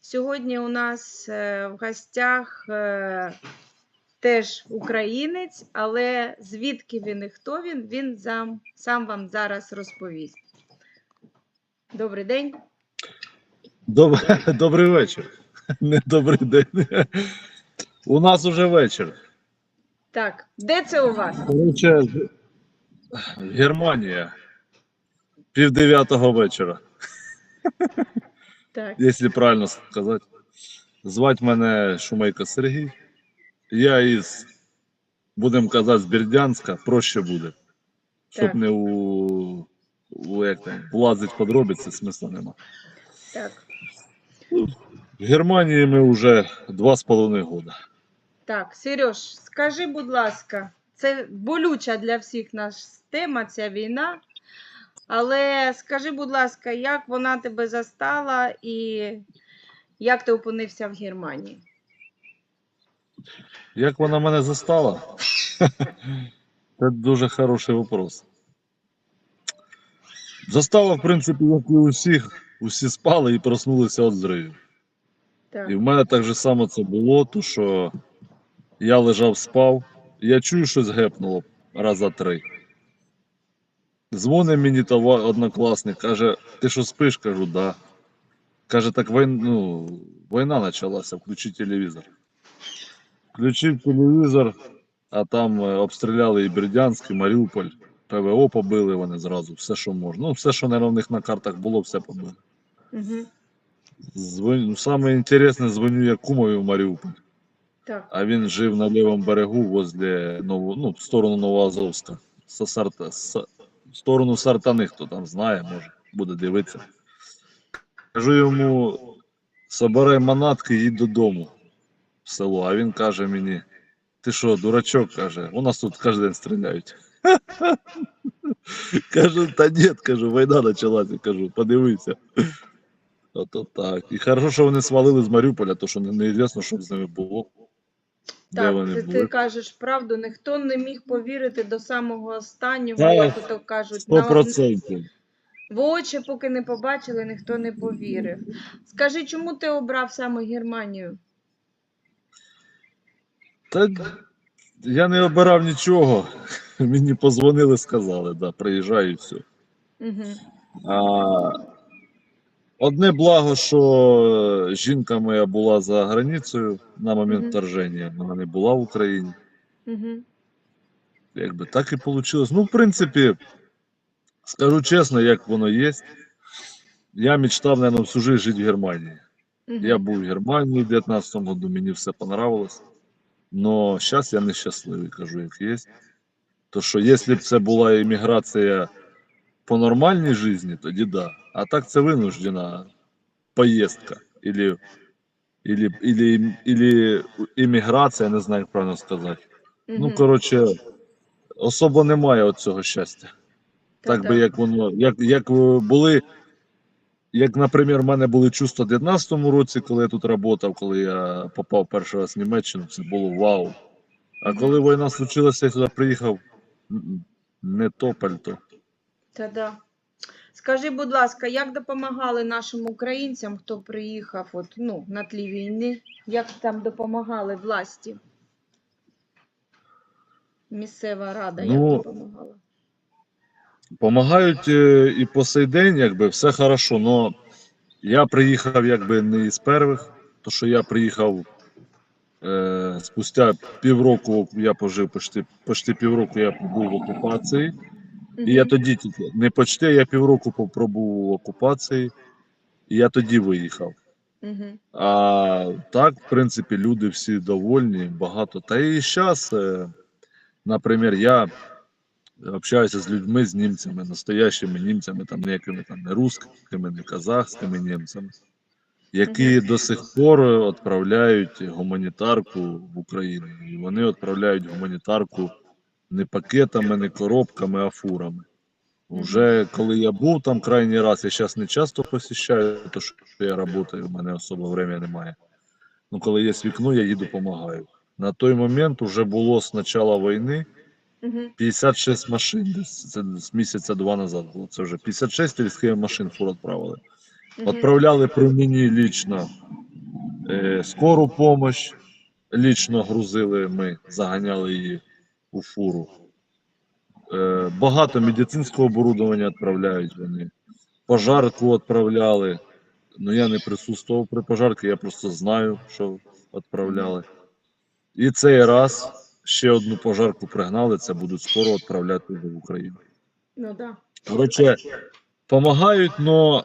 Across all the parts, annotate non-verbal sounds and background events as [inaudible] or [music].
Сьогодні у нас е, в гостях е, теж українець, але звідки він і хто він, він сам, сам вам зараз розповість. Добрий день. Доб... [laughs] Добрий вечір. [laughs] Не добрий день. У нас уже вечір. Так, де це у вас? Короче, Германія. Пів дев'ятого вечора, [laughs] Так, якщо правильно сказати. Звать мене Шумейко Сергій. Я із, будемо казати, з Бердянська, проще буде. Щоб не у, у як там, влазить подробиці, смисла нема. так, В Германії ми вже два з половиною года. так. Сереж, скажи, будь ласка, це болюча для всіх нас тема, ця війна. Але скажи, будь ласка, як вона тебе застала і як ти опинився в Германії? Як вона мене застала? Це дуже хороший вопрос. Застала, в принципі, як і усіх, усі спали і проснулися від зривів. Так. І в мене так же само це було, то що я лежав, спав, я чую, щось гепнуло раза три. Дзвонить мені това- однокласник, каже, ти що спиш? Кажу, да. Каже, так війна, ну, війна почалася, включи телевізор. Включив телевізор, а там е, обстріляли і Бердянськ, і Маріуполь, ПВО побили вони зразу, все, що можна. Ну, все, що в них на картах було, все побили. Угу. Звоню, ну, саме інтересне, дзвоню я кумові в Маріуполь. Так. А він жив на лівому берегу возле ну, в сторону Новоазовська. Со Сарта, с- в сторону Сартани, хто там знає, може, буде дивитися. Кажу йому, собирай манатки, їдь додому в село. А він каже мені: ти що, дурачок, каже, у нас тут кожен день стріляють. [laughs] Кажу, та ні, кажу, війна почалася, кажу, подивися. Ото так. І хорошо, що вони свалили з Маріуполя, то що не- неізвісно, що б з ними було. Де Так, вони ти, були. ти кажеш правду, ніхто не міг повірити до самого останнього, Так, як то кажуть, Сто на, процентів. в очі, поки не побачили, ніхто не повірив. Скажи, чому ти обрав саме Германію? Та я не обирав нічого. [laughs] Мені позвонили, сказали, да, приїжджай і все. Угу. А, одне благо, що жінка моя була за границею на момент Мгм. вторження, вона не була в Україні. Угу. Якби так і вийшло. Ну, в принципі, скажу чесно, як воно є. Я мечтав, наверное, всю жизнь жити в Германії. Я був в Германії в 19-му году, мені все понравилось. Но зараз я нещасливий, кажу, як є. То що, якщо б це була імміграція по нормальній житті, тоді да. А так це винуждена поїздка. Или, или, или, или імміграція, не знаю, як правильно сказати. Ну, коротше, особо немає от цього щастя. Так би як воно, як, як е, були, як, наприклад, в мене були чувства в 19-му році, коли я тут працював, коли я попав перший раз в Німеччину, це було вау. А коли війна случилася, я сюди приїхав, не то пальто. Та-да. Скажи, будь ласка, як допомагали нашим українцям, хто приїхав от, ну, на тлі війни? Як там допомагали власті? Місцева рада як Ну, допомагала? Помагають е, і по сей день, якби все хорошо, но я приїхав якби не із перших, то що я приїхав е, спустя півроку, я пожив почти, почти півроку, я побув в окупації. І я тоді тільки не почти, я півроку попробував в окупації, і я тоді виїхав. А так, в принципі, люди всі довольні, багато. Та і зараз, наприклад, я общаюся з людьми, з німцями, настоящими німцями, там ніякими там не русскими, не казахськими німцями, які до сих пор відправляють гуманітарку в Україну. І вони відправляють гуманітарку не пакетами, не коробками, а фурами. Уже коли я був там крайній раз, я зараз не часто посіщаю, тому що я працюю, в мене особо времени немає. Ну, коли є вікно, я їду допомагаю. На той момент вже було з початку війни 56 машин, це з місяця два назад було. Це вже 56 сільських машин фур відправили. Відправляли при мені лічно е, скору помощь лічно грузили ми, заганяли її у фуру. Е, багато медицинського оборудовання відправляють вони. Пожарку відправляли. Ну я не присутствував при пожарці, я просто знаю, що відправляли. І цей раз ще одну пожарку пригнали, це будуть скоро відправляти в Україну. Ну да. Коротше, допомагають, але,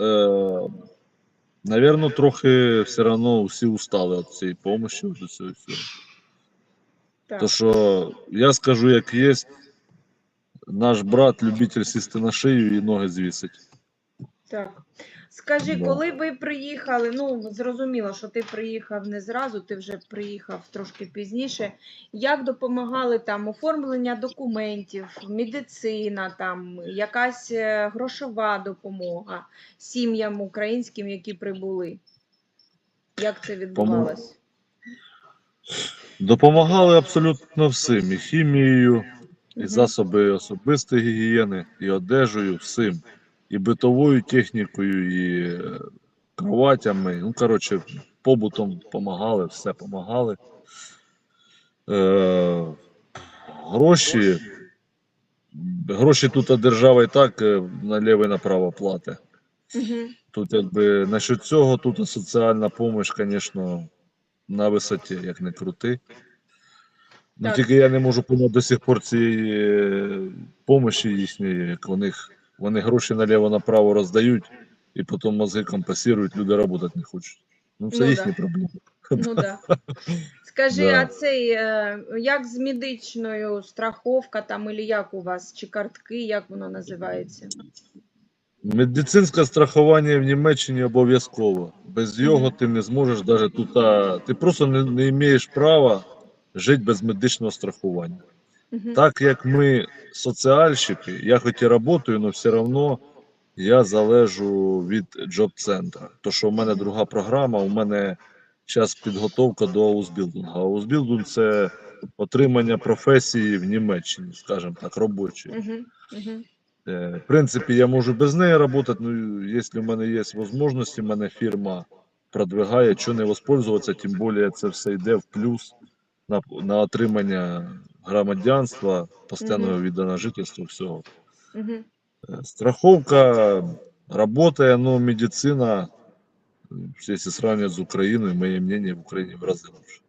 е, навірно, трохи все одно всі устали від цієї допомоги, від цього всього. Так. То що я скажу, як є, наш брат любитель сісти на шию і ноги звісить. Так. Скажи, Да. коли ви приїхали, ну зрозуміло, що ти приїхав не зразу, ти вже приїхав трошки пізніше. Як допомагали там оформлення документів, медицина, там якась е, грошова допомога сім'ям українським, які прибули? Як це відбувалось? Допомагали абсолютно всім. І хімією, і засоби особистої гігієни, і одежею, всім. І битовою технікою, і е, кроватями. Ну, коротше, побутом допомагали, все допомагали. Е, гроші. Гроші тут держава і так е, наліво і направо платить. Тут якби насчет цього, тут соціальна допомога, звісно, на висоті, як не крути. Ну, Так. тільки я не можу поняти до сих пор цієї допомоги їхньої, як у них вони гроші наліво-направо роздають і потім мозги компенсують, люди працювати не хочуть. Ну, це Ну, їхні да. проблеми. Ну [laughs] да. Скажи, Да. а цей е, як з медичною страховка там, і як у вас, чи картки, як воно називається? Медицинське страхування в Німеччині обов'язково. Без його ти не зможеш навіть тут. а, Ти просто не, не маєш права жити без медичного страхування. Так як ми соціальщики, я хоч і працюю, але все одно я залежу від джоб-центра. То, що в мене друга програма, у мене зараз підготовка до аусбілдингу. Аусбілдинг – це отримання професії в Німеччині, скажімо так, робочої. В принципі, я можу без неї працювати, ну, якщо в мене є можливості, в мене фірма продвигає, що не воспользуватися, тим більше це все йде в плюс на, на отримання громадянства, постійного Мгм. віда на жительство, всього. Е, Страховка работає, но медицина, е, якщо сравнивать з Україною, моє мнение, в Україні в рази лучше.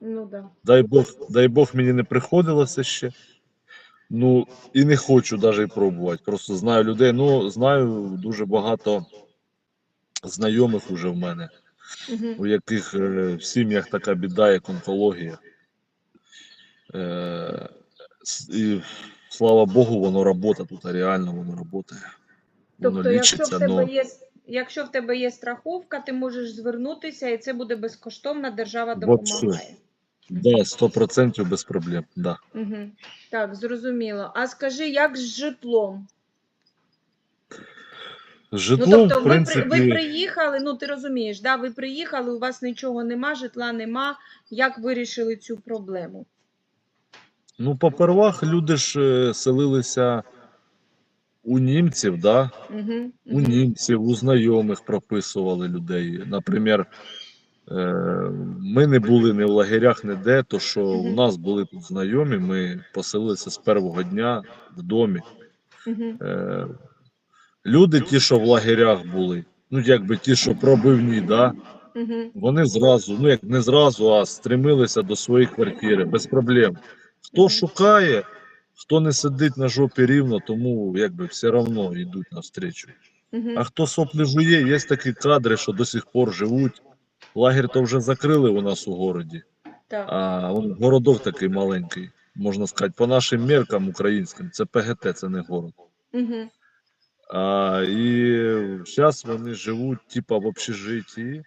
Ну да. Дай Бог, дай Бог мені не приходилося ще. Ну і не хочу навіть пробувати. Просто знаю людей. Ну, знаю дуже багато знайомих уже в мене, Мгм. у яких е, в сім'ях така біда, як онкологія. Е, і слава Богу, воно працює тут, реально воно працює. Воно Тобто, якщо в тебе но є якщо в тебе є страховка, ти можеш звернутися, і це буде безкоштовно, держава допомагає. Да, 100% без проблем. Да. Угу. Так, зрозуміло. А скажи, як з житлом? З Житлом, ну, тобто, в ви, принципі, при, ви приїхали, ну ти розумієш, да, ви приїхали, у вас нічого нема, житла нема. Як вирішили цю проблему? ну, попервах люди ж е, селилися у німців, да? Угу. у німців, у знайомих прописували людей. Наприклад, ми не були ні в лагерях, ніде, то що у нас були тут знайомі, ми поселилися з першого дня в домі. Е, люди, ті, що в лагерях були, ну якби ті, що пробивні, да, вони зразу, ну як не зразу, а стремилися до своєї квартири без проблем. Хто шукає, хто не сидить на жопі рівно, тому якби все одно йдуть навстрічу. А хто соплі жує, є такі кадри, що до сих пор живуть. Лагерь то вже закрили у нас у городі, Так. а он, городок такий маленький, можна сказати, по нашим меркам українським, це ПГТ, це не город. Угу. А, і зараз вони живуть, типа, в общежитті.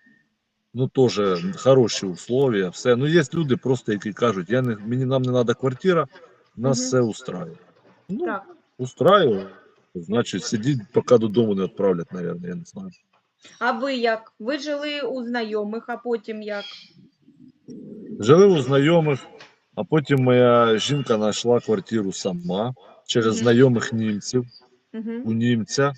Ну, теж хороші условия, все. Ну, є люди просто, які кажуть, я не, мені нам не треба квартира, нас Мгм. все устраює. Ну, Так. устраює, значить, сидіть, поки додому не відправлять, мабуть, я не знаю. А ви як? Ви жили у знайомих, а потім як? Жили у знайомих, а потім моя жінка знайшла квартиру сама через Мгм. знайомих німців Угу. у німця.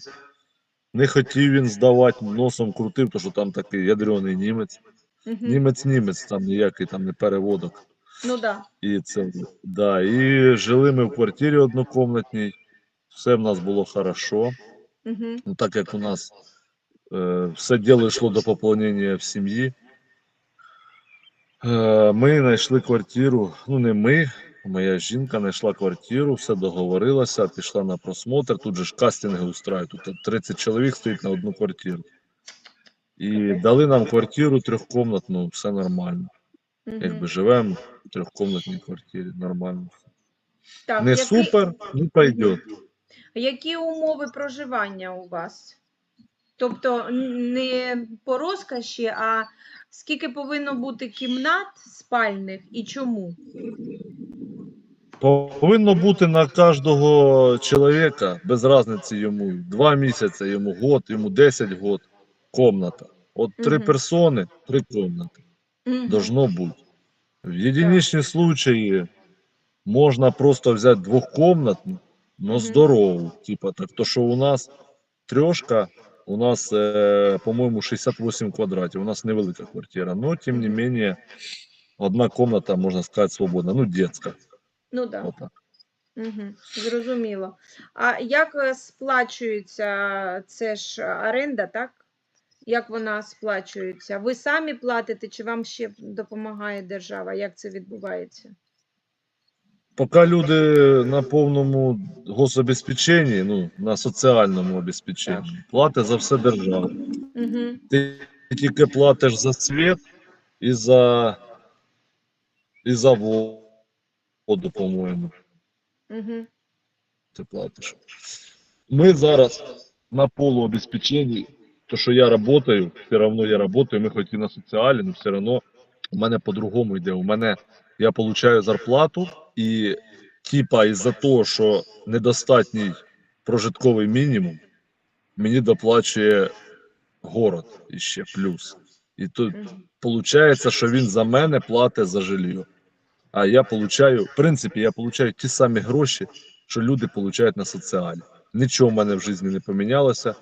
Не хотів він здавати, носом крутив, тому що там такий ядрений німець. Німець німець, там ніякий там не переводок. Ну да. І це да. І жили ми в квартирі однокомнатній. Все в нас було хорошо. Угу. Ну, так як у нас все діло йшло до поповнення в сім'ї. Е, ми знайшли квартиру. Ну, не ми, моя жінка знайшла квартиру, все договорилася, пішла на просмотр. Тут же ж кастинги устраюють. Тут 30 чоловік стоїть на одну квартиру. І дали нам квартиру трьохкомнатну, все нормально. Якби живемо в трьохкомнатній квартирі, нормально. Так, Не які, супер, ну пойдет. які умови проживання у вас? Тобто не по розкоші, а скільки повинно бути кімнат спальних і чому? Повинно бути на кожного чоловіка, без різниці йому, два місяці, йому год, йому 10 год, комната. От три Мгм. персони, три комнати. Мгм. Должно бути. В єдиничні случаї можна просто взяти двохкомнатну, но Мгм. здорову. Типа так, то що у нас трьошка, у нас, е, по-моєму, 68 квадратів. У нас невелика квартира, но тим не менее одна комната, можна сказати, свободна, ну, детська. Ну так. Угу, зрозуміло. А як е, сплачується це ж оренда, так? Як вона сплачується? Ви самі платите, чи вам ще допомагає держава? Як це відбувається? Поки люди на повному гособезпеченні, ну, на соціальному обезпеченні, платить за все держава. Угу. Ти тільки платиш за світ і за, і за воду, по-моєму, Угу. ти платиш. Ми зараз на полуобезпеченні, то що я працюю, все одно я працюю, ми хоч і на соціалі, але все одно у мене по-другому йде. У мене я получаю зарплату і типа із-за того, що недостатній прожитковий мінімум, мені доплачує город іще плюс. І тут Получається, що він за мене платить за жилье. А я получаю, в принципі, я получаю ті самі гроші, що люди получають на соціалі. Нічого в мене в житті не помінялося.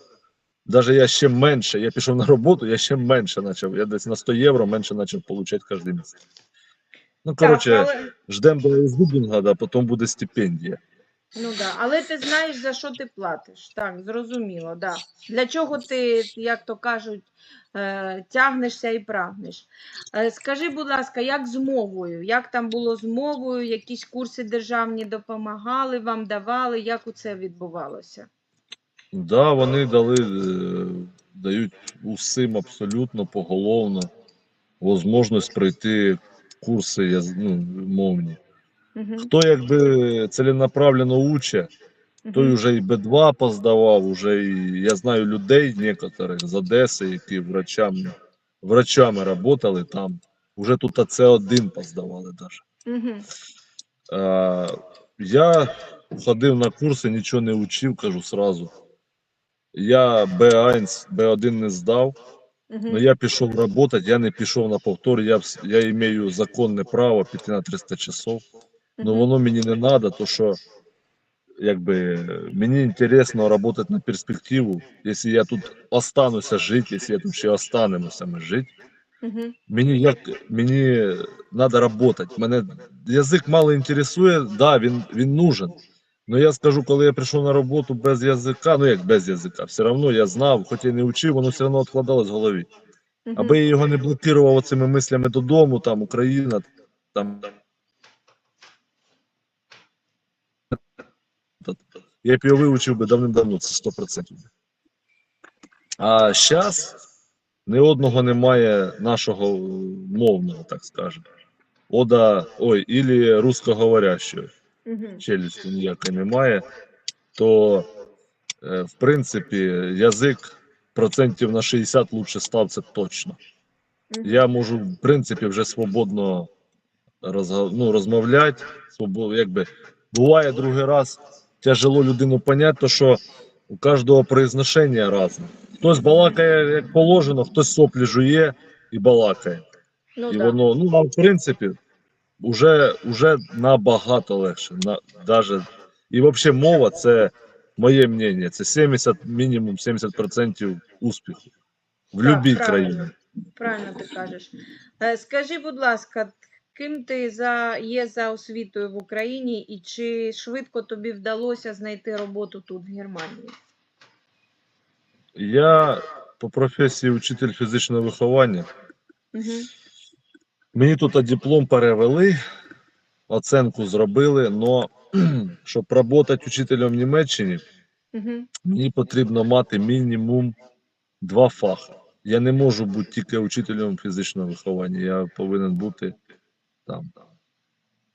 Даже я ще менше, я пішов на роботу, я ще менше почав. Я десь на 100 євро менше почав получати кожен місяць. Ну, коротше, але, ждемо до Зубінга, а потім буде стипендія. ну, да. але ти знаєш, за що ти платиш. Так, зрозуміло, да. Для чого ти, як то кажуть, е, тягнешся і прагнеш. Е, Скажи, будь ласка, як з мовою? Як там було з мовою? Якісь курси державні допомагали, вам давали? Як у це відбувалося? Да, вони дали, е, дають усім абсолютно поголовно можливість пройти курси ну, мовні. Угу. Хто якби ціленаправленно учить, той вже і Б2 поздавав, уже і я знаю людей некоторих з Одеси, які врачами, врачами працювали там. Уже тут АЦ1 поздавали даже. Угу. А, я ходив на курси, нічого не учив, кажу сразу. Я Б1, Б1 не здав, але я пішов працювати, я не пішов на повтор, я, я маю законне право піти на 300 часов. Ну воно мені не треба, то що якби мені інтересно працювати на перспективу. Якщо я тут остануся жити, якщо я тут ще останемося ми жити, мені як мені треба працювати. Мене язик мало інтересує, да, він, він нужен. Ну я скажу, коли я прийшов на роботу без язика, ну як без язика, все одно я знав, хоч я не вчив, воно все одно відкладалось в голові. Аби я його не блокував цими мислями додому, там Україна, там. Я б його вивчив би давним-давно, це 100%. А зараз ні одного немає нашого мовного, так скажемо. Ода, ой, ілі русскоговорящого. Челюсті ніякої немає, то е, в принципі язик процентів на 60 лучше став це точно. Я можу, в принципі, вже свободно ну, розмовляти. Свободно, якби буває другий раз тяжело людину поняти, то що у кожного произношення різне. Хтось балакає як положено, хтось соплі жує і балакає. Ну, і да. воно, ну, а в принципі, уже, уже набагато легше. На, даже, і взагалі мова це моє мнення, це 70, мінімум 70% успіху в будь-якій країні. Правильно ти кажеш. Е, Скажи, будь ласка, ким ти за, є за освітою в Україні і чи швидко тобі вдалося знайти роботу тут, в Германії? Я по професії учитель фізичного виховання. Угу. Мені тут диплом перевели, оценку зробили, але [clears throat] щоб працювати учителем в Німеччині, Угу. мені потрібно мати мінімум два фахи. Я не можу бути тільки учителем фізичного виховання. Я повинен бути там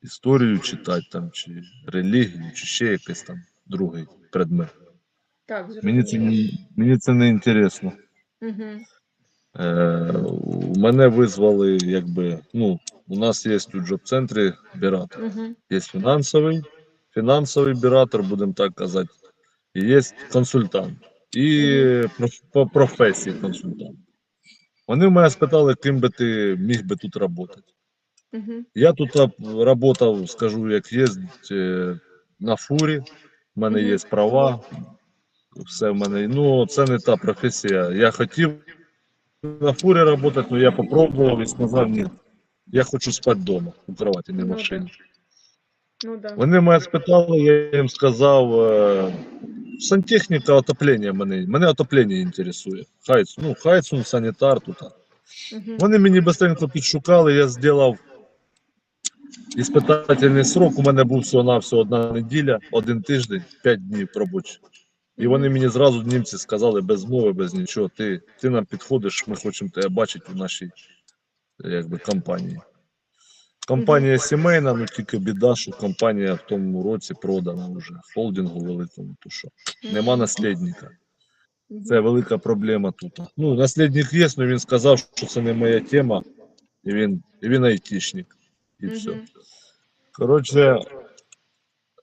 історію читати, там, чи релігію, чи ще якийсь там другий предмет. Так, Мені це, не- мені це не інтересно. Угу. Е, мене визвали, якби, ну, у нас є у джоб-центрі біратор. Угу. Є фінансовий, фінансовий біратор, будемо так казати, і є консультант. І по професії консультант. Вони в мене спитали, ким би ти міг би тут працювати. Угу. Я тут працював, скажу, як є, е, на фурі, в мене Мгм. є права, все в мене. Ну, це не та професія. Я хотів на фурі працювати, але я попробував і сказав, ні, я хочу спати вдома, у кроваті, не в Ну, машині. Ну да. Вони мене спитали, я їм сказав, е, сантехніка, отоплення мене, мене отоплення інтересує. Хайц, ну, Хайцун, санітар тут. Угу. Вони мені швидко підшукали, я зробив іспитательний срок. У мене був всього-навсього одна неділя, один тиждень, п'ять днів робочих. І вони мені зразу німці сказали без мови, без нічого. Ти, ти нам підходиш, ми хочемо тебе бачити в нашій якби, компанії. Компанія сімейна, ну тільки біда, що компанія в тому році продана вже холдингу великому, то що нема наслідника. Це велика проблема тут. Ну, наслідник є, але він сказав, що це не моя тема, і він, і він айтішник. І все. Коротше,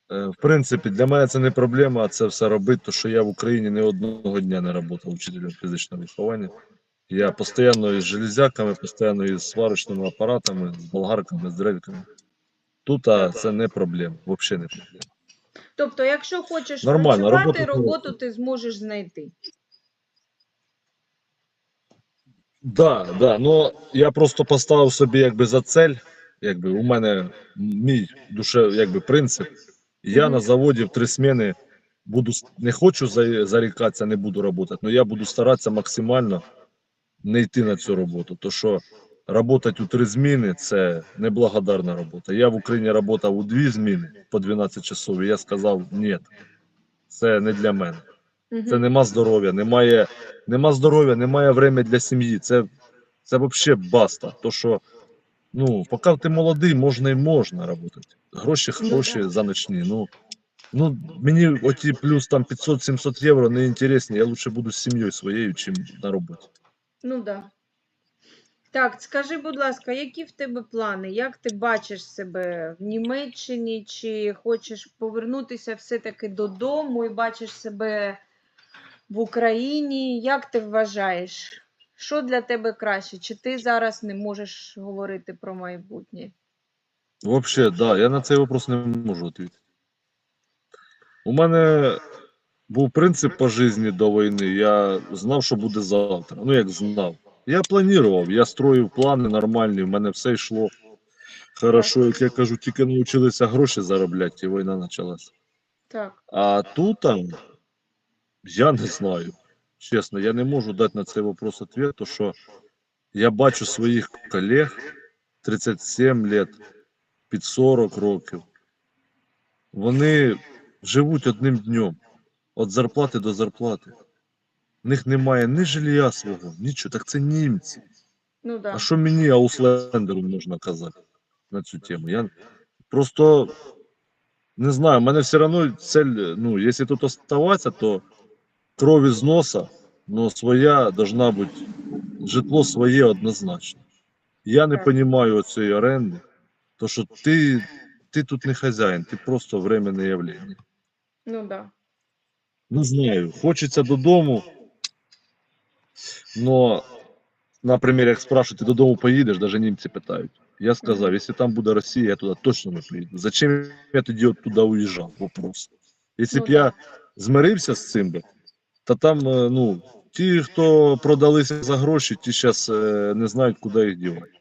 в принципі, для мене це не проблема це все робити, тому що я в Україні ні одного дня не працював учителем фізичного виховання. Я постійно із железяками, постійно із сварочними апаратами, з болгарками, з дрельками. Тут а, це не проблема, взагалі не проблема. Тобто, якщо хочеш Нормально, працювати, роботу роботу ти зможеш знайти. Да, да, ну я просто поставив собі якби за цель, якби у мене мій душе, якби принцип. Я на заводі в три зміни буду не хочу зарікатися, не буду працювати, але я буду старатися максимально не йти на цю роботу. То що працювати у три зміни це неблагодарна робота. Я в Україні працював у дві зміни по 12 часов, і я сказав, ні, це не для мене. Це нема здоров'я, немає, нема здоров'я, немає времени для сім'ї. Це, це взагалі баста. То що, ну, поки ти молодий, можна і можна працювати. Гроші Ну, хороші за ночні. Ну, ну, мені оті плюс там 500-700 євро не інтересні. Я лучше буду з сім'єю своєю, чим на роботі. Ну да. Так, скажи, будь ласка, які в тебе плани? Як ти бачиш себе в Німеччині? Чи хочеш повернутися все-таки додому і бачиш себе в Україні? Як ти вважаєш? Що для тебе краще? Чи ти зараз не можеш говорити про майбутнє? Взагалі, да, я на цей вопрос не можу відповісти. У мене був принцип по житті до війни. Я знав, що буде завтра. Ну, як знав. Я планував, я строїв плани нормальні, в мене все йшло хорошо. Як я кажу, тільки навчилися гроші заробляти, і війна почалася. Так. А тут там, я не знаю. Чесно, я не можу дати на цей вопрос відповідь, тому що я бачу своїх колег 37 лет, під 40 років. Вони живуть одним днем, від зарплати до зарплати. В них немає ні жилья свого, нічого. Так це німці. Ну да. А що мені, ауслендеру, можна казати на цю тему? Я просто не знаю, в мене все одно цель, ну, якщо тут оставатися, то кров із носа, но своя должна бути, житло своє однозначно. Я не Так. розумію цієї оренди, то що ти, ти тут не хазяїн, ти просто временне явлення. Ну да. Не знаю, хочеться додому, но, наприклад, як спрашивают, ти додому поїдеш, навіть німці питають. Я сказав, якщо там буде Росія, я туди точно не поїду. Зачем я тоді от туди уїжджав? Вопрос. Якщо Ну б я да. змирився з цим би, та там, е, ну, ті, хто продалися за гроші, ті зараз не знають, куди їх дівати.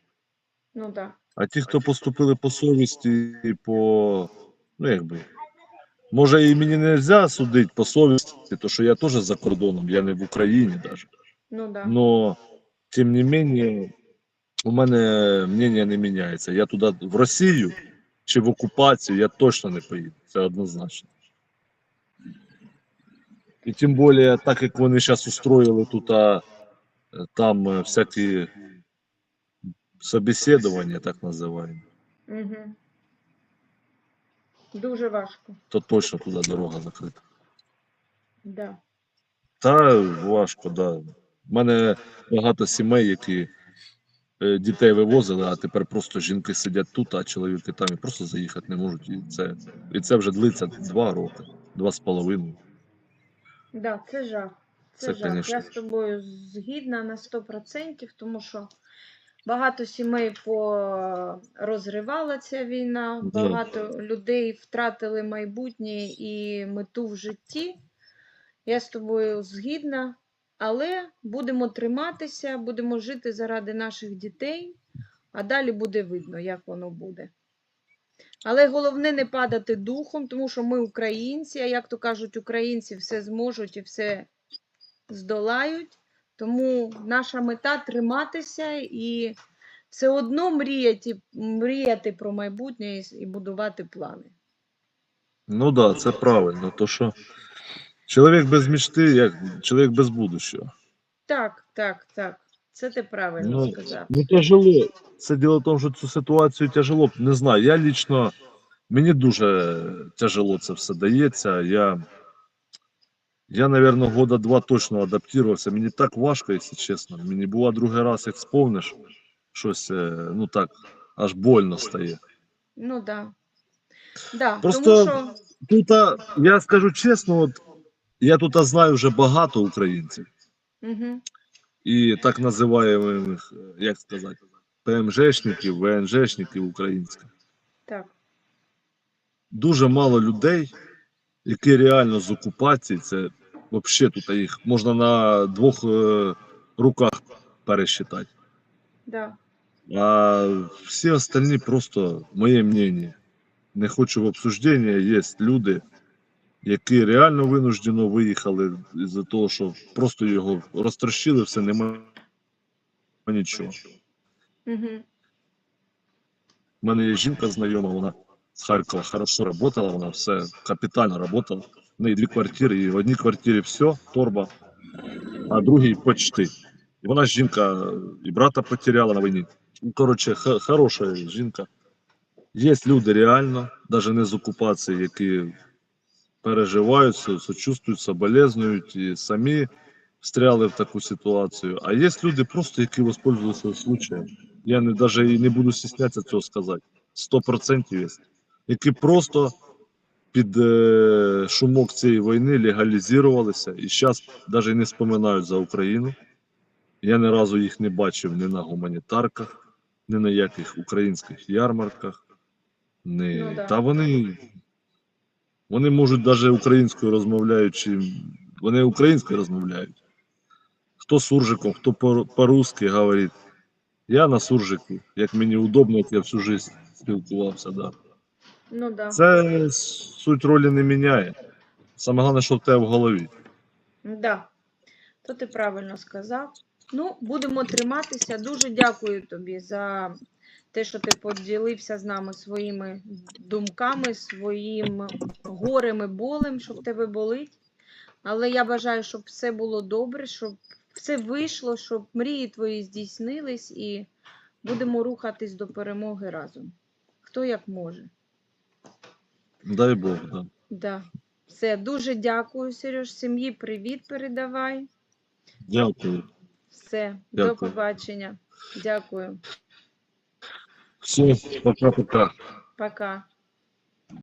Ну так. А ті, хто поступили по совісті по. Ну, якби. Може, і мені не можна судити по совісті, тому що я теж за кордоном, я не в Україні навіть. Ну да. Но, тим не менее, у мене мнення не міняється. Я туди в Росію чи в окупацію я точно не поїду. Це однозначно. І тим більше, так як вони зараз устроїли тут а, там е, всякі собеседування, так називаємо, Угу. Дуже важко. то точно туди дорога закрита. Да. Та важко, да. У мене багато сімей, які е, дітей вивозили, а тепер просто жінки сидять тут, а чоловіки там і просто заїхати не можуть. І це, і це вже длиться два роки, два з половиною. Да, це жах. Це, Це, жах. конечно. Я з тобою згідна на 100%, тому що багато сімей порозривала ця війна, багато людей втратили майбутнє і мету в житті. Я з тобою згідна, але будемо триматися, будемо жити заради наших дітей, а далі буде видно, як воно буде. Але головне не падати духом, тому що ми українці, а як то кажуть, українці все зможуть і все здолають. Тому наша мета триматися і все одно мріяти, мріяти про майбутнє і, будувати плани. Ну так, да, це правильно. То що чоловік без мечти, як чоловік без будущого. Так, так, так. Це ти правильно Ну, сказав. Ну, тяжело. Це діло в тому, що цю ситуацію тяжело. Не знаю. Я лічно, мені дуже тяжело це все дається. Я, я наверное, года два точно адаптувався. Мені так важко, якщо чесно. Мені була другий раз, як сповниш, щось, е, ну так, аж больно стає. Ну так. Да. Да, Просто- тому що Тут, я скажу чесно, от, я тут знаю вже багато українців. угу, і так називаємих, е, як сказати, ПМЖшників, ВНЖшників українських. так. Дуже мало людей, які реально з окупації, це взагалі тут їх можна на двох е, руках пересчитати. Да. А всі остальні просто моє мнение. Не хочу в обсуждення. Є люди, які реально винуждено виїхали з-за того, що просто його розтрощили, все немає нічого. Угу. У мене є жінка знайома, вона з Харкова хорошо працювала, вона все капітально працювала. В неї дві квартири, і в одній квартирі все, торба, а в другій почти. І вона жінка і брата потеряла на війні. Ну, коротше, хороша жінка. Є люди реально, навіть не з окупації, які переживають, сочувствують, соболезнують і самі встряли в таку ситуацію. А є люди просто, які воспользуються случаєм. Я не даже і не буду стіснятися цього сказати. 100% є. Які просто під е, шумок цієї війни легалізувалися і зараз навіть не споминають за Україну. Я ні разу їх не бачив ні на гуманітарках, ні на яких українських ярмарках. Ні. Ну да. Та вони, вони можуть навіть українською розмовляючи, вони українською розмовляють. Хто суржиком, хто по- по-русски говорить. Я на суржику, як мені удобно, як я всю життя спілкувався. Да. Ну да. Це суть ролі не міняє. Саме головне, що в тебе в голові. Да. То ти правильно сказав. Ну, будемо триматися. Дуже дякую тобі за те, що ти поділився з нами своїми думками, своїм горем і болем, що в тебе болить. Але я бажаю, щоб все було добре, щоб все вийшло, щоб мрії твої здійснились і будемо рухатись до перемоги разом. Хто як може. Дай Бог, да. Да. Все, дуже дякую, Сереж. Сім'ї привіт передавай. Дякую. Все, до побачення. Дякую. Все, пока-пока. Пока.